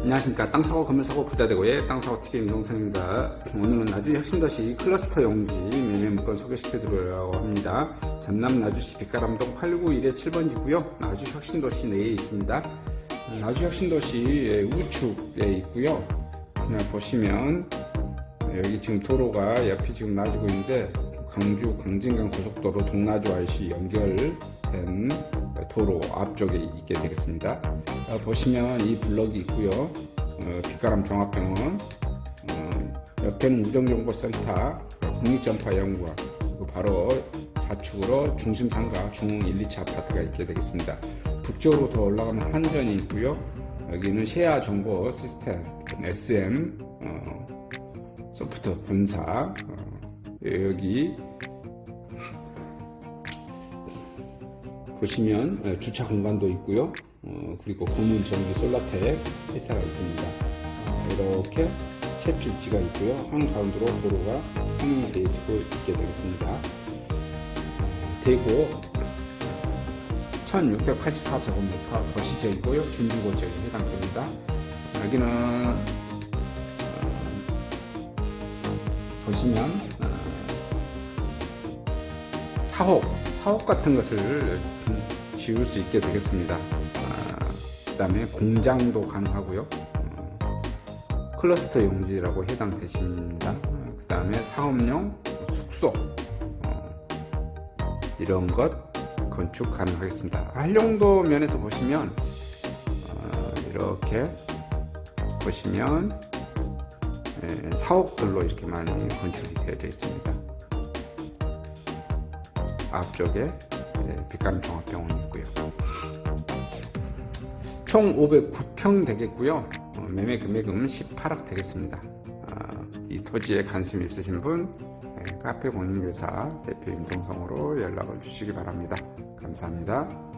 안녕하십니까. 땅사고 건물사고 부자되고의 땅사고 TV 임동성입니다. 오늘은 나주 혁신도시 클러스터 용지 매매 물건 소개시켜 드리려고 합니다. 전남 나주시 빛가람동 891의 7번지고요. 나주 혁신도시 내에 있습니다. 나주 혁신도시 우측에 있고요. 그냥 보시면 여기 지금 도로가 옆이 지금 놔주고 있는데 광주 광진강 고속도로 동나주 IC 연결된 도로 앞쪽에 있게 되겠습니다. 어, 보시면 이 블럭이 있고요. 어, 빛가람 종합병원 어, 옆에는 우정정보센터 국립전파연구원 바로 좌측으로 중심상가 중흥 1, 2차 아파트가 있게 되겠습니다. 북쪽으로 더 올라가면 한전이 있고요. 여기는 셰아 정보 시스템 SM 어, 소프트 본사 어, 여기 보시면 어, 주차 공간도 있고요. 어, 그리고 고문 전기 솔라텍 회사가 있습니다. 어, 이렇게 채필지가 있고요. 한 가운데로 도로가 통행이 되어지고 있게 되겠습니다. 대구 1684제곱미터 도시지역이고요. 준주거 지역에 해당됩니다. 여기는 어, 보시면 어, 사옥, 사옥 같은 것을 좀 지을 수 있게 되겠습니다. 아, 그 다음에 공장도 가능하고요. 어, 클러스터 용지라고 해당되십니다. 어, 그다음에 사업용 숙소 어, 이런 것 건축 가능하겠습니다. 한령도 면에서 보시면 어, 이렇게 보시면 예, 사옥들로 이렇게 많이 건축이 되어져 있습니다. 앞쪽에 예, 빛가람 종합병원이 있고요. 총 509평 되겠고요. 어, 매매 금액은 18억 되겠습니다. 아, 이 토지에 관심 있으신 분 예, 카페 공인회사 대표 임동성으로 연락을 주시기 바랍니다. 감사합니다.